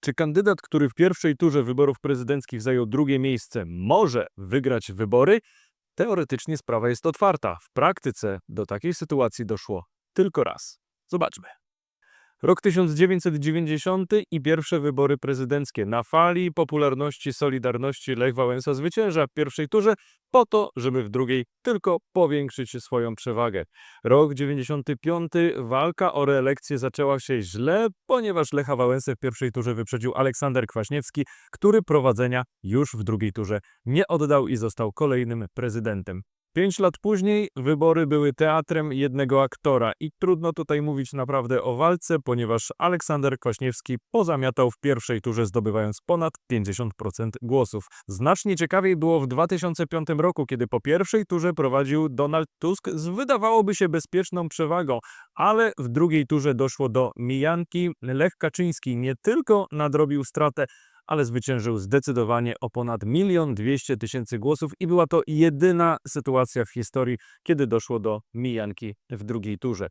Czy kandydat, który w pierwszej turze wyborów prezydenckich zajął drugie miejsce, może wygrać wybory? Teoretycznie sprawa jest otwarta. W praktyce do takiej sytuacji doszło tylko raz. Zobaczmy. Rok 1990 i pierwsze wybory prezydenckie. Na fali popularności Solidarności Lech Wałęsa zwycięża w pierwszej turze po to, żeby w drugiej tylko powiększyć swoją przewagę. Rok 95. Walka o reelekcję zaczęła się źle, ponieważ Lecha Wałęsę w pierwszej turze wyprzedził Aleksander Kwaśniewski, który prowadzenia już w drugiej turze nie oddał i został kolejnym prezydentem. Pięć lat później wybory były teatrem jednego aktora i trudno tutaj mówić naprawdę o walce, ponieważ Aleksander Kwaśniewski pozamiatał w pierwszej turze zdobywając ponad 50% głosów. Znacznie ciekawiej było w 2005 roku, kiedy po pierwszej turze prowadził Donald Tusk z wydawałoby się bezpieczną przewagą, ale w drugiej turze doszło do mijanki. Lech Kaczyński nie tylko nadrobił stratę, ale zwyciężył zdecydowanie o ponad milion dwieście tysięcy głosów i była to jedyna sytuacja w historii, kiedy doszło do mijanki w drugiej turze.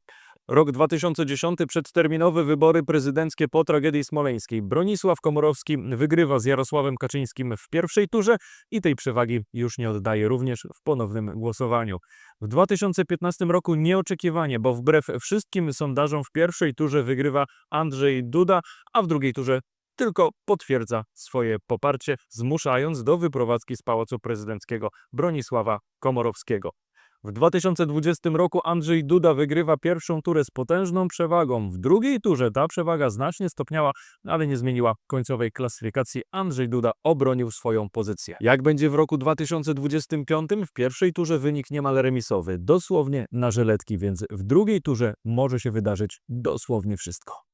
Rok 2010 przedterminowe wybory prezydenckie po tragedii smoleńskiej. Bronisław Komorowski wygrywa z Jarosławem Kaczyńskim w pierwszej turze i tej przewagi już nie oddaje również w ponownym głosowaniu. W 2015 roku nieoczekiwanie, bo wbrew wszystkim sondażom w pierwszej turze wygrywa Andrzej Duda, a w drugiej turze tylko potwierdza swoje poparcie, zmuszając do wyprowadzki z Pałacu Prezydenckiego Bronisława Komorowskiego. W 2020 roku Andrzej Duda wygrywa pierwszą turę z potężną przewagą. W drugiej turze ta przewaga znacznie stopniała, ale nie zmieniła końcowej klasyfikacji. Andrzej Duda obronił swoją pozycję. Jak będzie w roku 2025? W pierwszej turze wynik niemal remisowy, dosłownie na żeletki, więc w drugiej turze może się wydarzyć dosłownie wszystko.